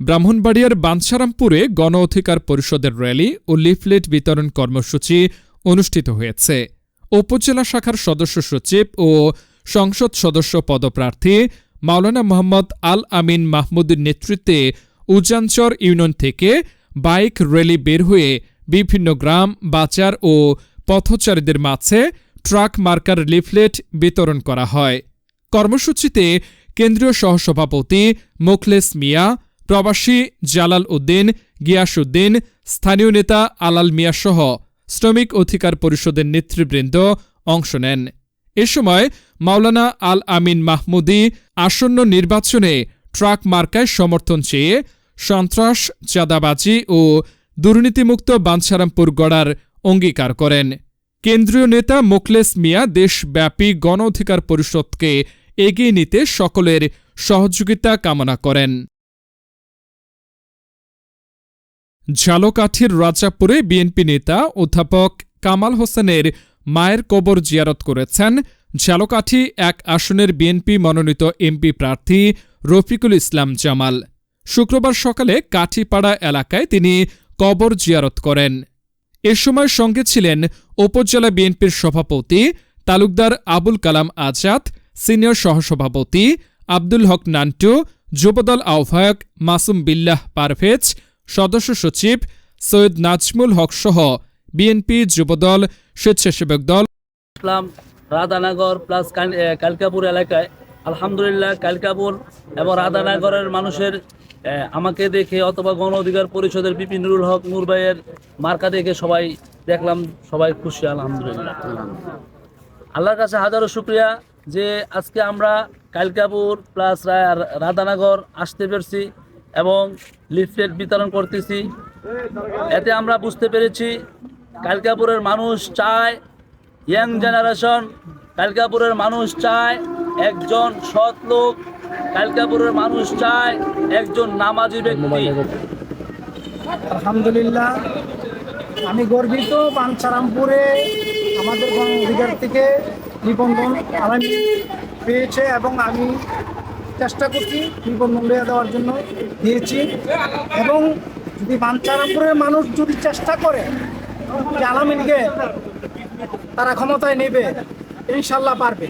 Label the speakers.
Speaker 1: ব্রাহ্মণবাড়িয়ার বাঞ্ছারামপুরে গণ অধিকার পরিষদের র্যালি ও লিফলেট বিতরণ কর্মসূচি অনুষ্ঠিত হয়েছে। উপজেলা শাখার সদস্য সচিব ও সংসদ সদস্য পদপ্রার্থী মাওলানা মোহাম্মদ আল আমিন মাহমুদের নেতৃত্বে উজানচর ইউনিয়ন থেকে বাইক র্যালি বের হয়ে বিভিন্ন গ্রাম, বাজার ও পথচারীদের মাঝে ট্রাক মার্কার লিফলেট বিতরণ করা হয়। কর্মসূচিতে কেন্দ্রীয় সহসভাপতি মোখলেস মিয়া প্রবাসী জালাল উদ্দিন, গিয়াসউদ্দিন, স্থানীয় নেতা আলাল মিয়া সহ শ্রমিক অধিকার পরিষদের নেতৃবৃন্দ অংশ নেন। এ সময় মাওলানা আল আমিন মাহমুদি আসন্ন নির্বাচনে ট্রাক মার্কায় সমর্থন চেয়ে সন্ত্রাস, চাঁদাবাজি ও দুর্নীতিমুক্ত বাঞ্ছারামপুর গড়ার অঙ্গীকার করেন। কেন্দ্রীয় নেতা মোখলেস মিয়া দেশব্যাপী গণ অধিকার পরিষদকে এগিয়ে নিতে সকলের সহযোগিতা কামনা করেন। ঝালকাঠির রাজাপুরে বিএনপি নেতা অধ্যাপক কামাল হোসেনের মায়ের কবর জিয়ারত করেছেন। ঝালকাঠি এক আসনের বিএনপি মনোনীত এমপি প্রার্থী রফিকুল ইসলাম জামাল। শুক্রবার সকালে কাঠিপাড়া এলাকায় তিনি কবর জিয়ারত করেন। এ সময় সঙ্গে ছিলেন উপজেলা বিএনপির সভাপতি তালুকদার আবুল কালাম আজাদ, সিনিয়র সহসভাপতি আব্দুল হক নান্টু, যুবদল আহ্বায়ক মাসুম বিল্লাহ পারভেজ সদস্য সচিব সৈয়দ নাজমুল হক সহ বিএনপি যুবদল, স্বেচ্ছাসেবক দল।
Speaker 2: ইসলাম, রাধানগর প্লাস কালকাপুর এলাকায়। আলহামদুলিল্লাহ, কালকাপুর এবং রাধানগরের মানুষের আমাকে দেখে অথবা গণ অধিকার পরিষদের বিপিন নুরুল হক নূর ভাইয়ের মার্কা দেখে সবাই দেখলাম, সবাই খুশি, আলহামদুলিল্লাহ। আল্লাহর কাছে হাজারো শুক্রিয়া যে আজকে আমরা কালকাপুর প্লাস রাধানগর আসতে পেরেছি। এবং লিফলেট বিতরণ করতেছি। এতে আমরা বুঝতে পেরেছি, কালকাপুরের মানুষ চায় ইয়াং জেনারেশন কালকাপুরের মানুষ চায় একজন সৎ লোক, কালকাপুরের মানুষ চায় একজন নামাজি ব্যক্তি।
Speaker 3: আলহামদুলিল্লাহ, আমি গর্বিত বাঞ্ছারামপুরে আমাদের অধিকার থেকে নিবন্ধন আলামি পেয়েছে এবং আমি চেষ্টা করছি শিল্প মঙ্গলিয়া দেওয়ার জন্য দিয়েছি। এবং যদি বাঞ্চারামপুরের মানুষ যদি চেষ্টা করে আলামিনকে তারা ক্ষমতায় নেবে, ইনশাল্লাহ পারবে।